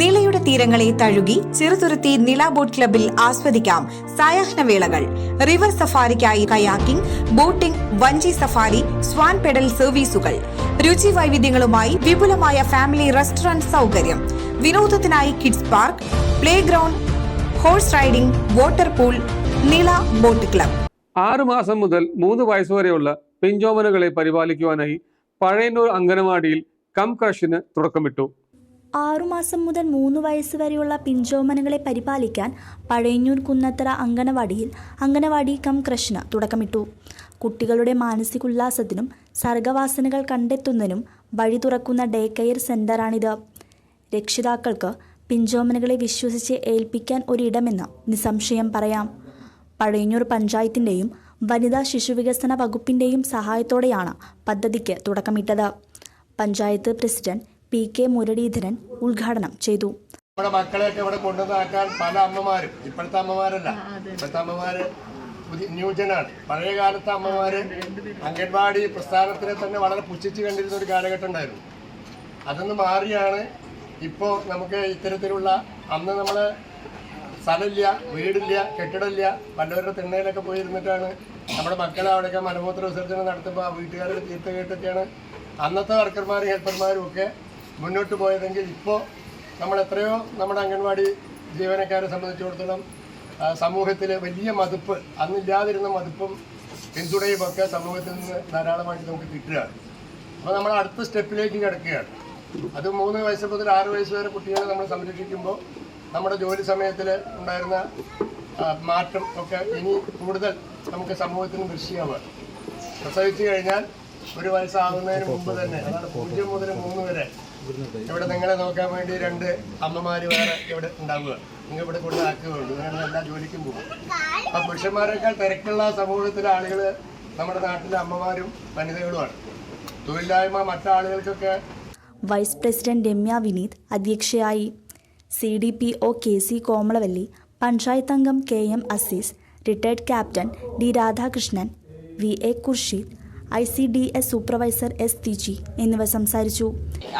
നിളയുടെ തീരങ്ങളെ തഴുകി ചെറുതുരുത്തി നില ബോട്ട് ക്ലബിൽ ആസ്വദിക്കാം സായാഹ്നവേളകൾ റിവർ സഫാരിക്കായി കയാക്കിംഗ് ബോട്ടിംഗ് വഞ്ചി സഫാരി സ്വാൻ പെഡൽ സർവീസുകൾ. രുചി വൈവിധ്യങ്ങളുമായി വിപുലമായ ഫാമിലി റെസ്റ്റോറന്റ് സൗകര്യം. വിനോദത്തിനായി kids park playground horse riding water pool Nila boat club. ആറു മാസം മുതൽ മൂന്ന് വയസ്സുവരെയുള്ള പിഞ്ചോമനുകളെ പരിപാലിക്കുവാനായി പഴയന്നൂർ അംഗനവാടിയിൽ കം ക്രഷിന് തുടക്കമിട്ടു. ആറുമാസം മുതൽ മൂന്ന് വയസ്സ് വരെയുള്ള പിഞ്ചോമനങ്ങളെ പരിപാലിക്കാൻ പഴയന്നൂർ കുന്നത്തറ അങ്കണവാടിയിൽ അങ്കണവാടി കം കൃഷ്ണ തുടക്കമിട്ടു. കുട്ടികളുടെ മാനസിക ഉല്ലാസത്തിനും സർഗവാസനകൾ കണ്ടെത്തുന്നതിനും വഴി തുറക്കുന്ന ഡേ കെയർ സെന്ററാണിത് രക്ഷിതാക്കൾക്ക് പിഞ്ചോമനകളെ വിശ്വസിച്ച് ഏൽപ്പിക്കാൻ ഒരിടമെന്ന് നിസ്സംശയം പറയാം. പഴയന്നൂർ പഞ്ചായത്തിന്റെയും വനിതാ ശിശുവികസന വകുപ്പിന്റെയും സഹായത്തോടെയാണ് പദ്ധതിക്ക് തുടക്കമിട്ടത്. Panchayat president P K Muraleedharan ഉദ്ഘാടനം ചെയ്തു. നമ്മുടെ മക്കളെയൊക്കെ ഇവിടെ കൊണ്ടുവന്നാക്കാൻ പല അമ്മമാരും ഇപ്പോഴത്തെ അമ്മമാരല്ല. ഇപ്പോഴത്തെ അമ്മമാര് പുതിയ ന്യൂജനാണ്. പഴയ കാലത്തെ അമ്മമാര് അംഗൻവാടി പ്രസ്ഥാനത്തിനെ തന്നെ വളരെ പുച്ഛിച്ച് കണ്ടിരുന്ന ഒരു കാലഘട്ടം ഉണ്ടായിരുന്നു. അതൊന്ന് മാറിയാണ് ഇപ്പോ നമുക്ക് ഇത്തരത്തിലുള്ള അന്ന് നമ്മൾ സ്ഥലമില്ല വീടില്ല കെട്ടിടമില്ല വല്ലവരുടെ തിണ്ണയിലൊക്കെ പോയിരുന്നിട്ടാണ് നമ്മുടെ മക്കളെ അവിടെയൊക്കെ മലമൂത്ര വിസർജനം നടത്തുമ്പോൾ ആ വീട്ടുകാരുടെ തീർത്ത കേട്ടൊക്കെയാണ് അന്നത്തെ വർക്കർമാരും ഹെൽപ്പർമാരും ഒക്കെ മുന്നോട്ട് പോയതെങ്കിൽ ഇപ്പോൾ നമ്മൾ എത്രയോ നമ്മുടെ അംഗൻവാടി ജീവനക്കാരെ സംബന്ധിച്ചിടത്തോളം സമൂഹത്തിലെ വലിയ മതിപ്പ് അന്നില്ലാതിരുന്ന മതിപ്പും പിന്തുണയും ഒക്കെ സമൂഹത്തിൽ നിന്ന് ധാരാളമായിട്ട് നമുക്ക് കിട്ടുകയാണ്. അപ്പോൾ നമ്മൾ അടുത്ത സ്റ്റെപ്പിലേക്ക് കിടക്കുകയാണ്. അത് മൂന്ന് വയസ്സ് മുതൽ ആറ് വയസ്സ് വരെ കുട്ടികളെ നമ്മൾ സംരക്ഷിക്കുമ്പോൾ നമ്മുടെ ജോലി സമയത്തിൽ ഉണ്ടായിരുന്ന മാറ്റം ഒക്കെ ഇനി കൂടുതൽ നമുക്ക് സമൂഹത്തിന് ദൃശ്യമാവുക പ്രസവിച്ചു കഴിഞ്ഞാൽ ഒരു വയസ്സാകുന്നതിന് മുമ്പ് തന്നെ. അതാണ് പൂജ്യം മുതൽ മൂന്ന് വരെ. ഇവിടെ നിങ്ങളെ നോക്കാൻ വേണ്ടി രണ്ട് അമ്മമാര് വേറെ ഇവിടെ ഉണ്ടാവുക. നിങ്ങൾ ഇവിടെ കൊണ്ടാക്കുകയുള്ളൂ നിങ്ങളുടെ എല്ലാ ജോലിക്കും പോകും അപ്പൊ പുരുഷന്മാരെക്കാൾ തിരക്കുള്ള സമൂഹത്തിലെ ആളുകൾ നമ്മുടെ നാട്ടിലെ അമ്മമാരും വനിതകളുമാണ്. തൊഴിലില്ലായ്മ മറ്റാളുകൾക്കൊക്കെ വൈസ് പ്രസിഡന്റ് രമ്യ വിനീത് അധ്യക്ഷയായി. C D P O K C Komalavalli panchayat അംഗം K M Azeez retired captain D Radhakrishnan V A Khursheed I C D S supervisor S Thiji എന്നിവർ സംസാരിച്ചു.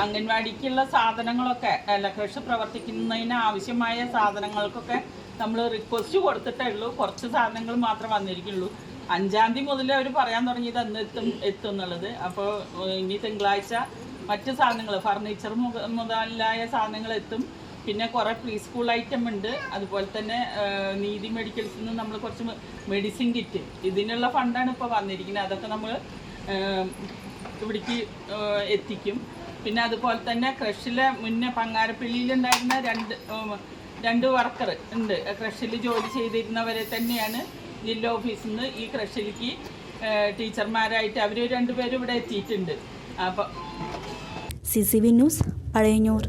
അംഗൻവാടിക്കുള്ള സാധനങ്ങളൊക്കെ അല്ല പ്രവർത്തിക്കുന്നതിന് ആവശ്യമായ സാധനങ്ങൾക്കൊക്കെ നമ്മൾ റിക്വസ്റ്റ് കൊടുത്തിട്ടേ ഉള്ളൂ. കുറച്ച് സാധനങ്ങൾ മാത്രം വന്നിരിക്കുള്ളൂ. അഞ്ചാം തീയതി മുതൽ അവർ പറയാൻ തുടങ്ങിയത് അന്ന് എത്തും എത്തും എന്നുള്ളത്. അപ്പോൾ ഇനി തിങ്കളാഴ്ച മറ്റ് സാധനങ്ങൾ ഫർണിച്ചർ മുതലായ സാധനങ്ങൾ എത്തും. പിന്നെ കുറേ പ്രീ സ്കൂൾ ഐറ്റം ഉണ്ട്. അതുപോലെ തന്നെ നീതി മെഡിക്കൽസിൽ നിന്ന് നമ്മൾ കുറച്ച് മെഡിസിൻ കിറ്റ് ഇതിനുള്ള ഫണ്ടാണ് ഇപ്പോൾ വന്നിരിക്കുന്നത്. അതൊക്കെ നമ്മൾ ഇവിടേക്ക് എത്തിക്കും. പിന്നെ അതുപോലെ തന്നെ ക്രഷിലെ മുന്നേ പങ്ങാരപ്പള്ളിയിലുണ്ടായിരുന്ന രണ്ട് രണ്ട് വർക്കർ ഉണ്ട്. ക്രഷിൽ ജോലി ചെയ്തിരുന്നവരെ തന്നെയാണ് ജില്ലാ ഓഫീസിൽ നിന്ന് ഈ ക്രഷിലേക്ക് ടീച്ചർമാരായിട്ട് അവർ രണ്ടുപേരും ഇവിടെ എത്തിയിട്ടുണ്ട്. അപ്പോൾ C C V news Pazhayannur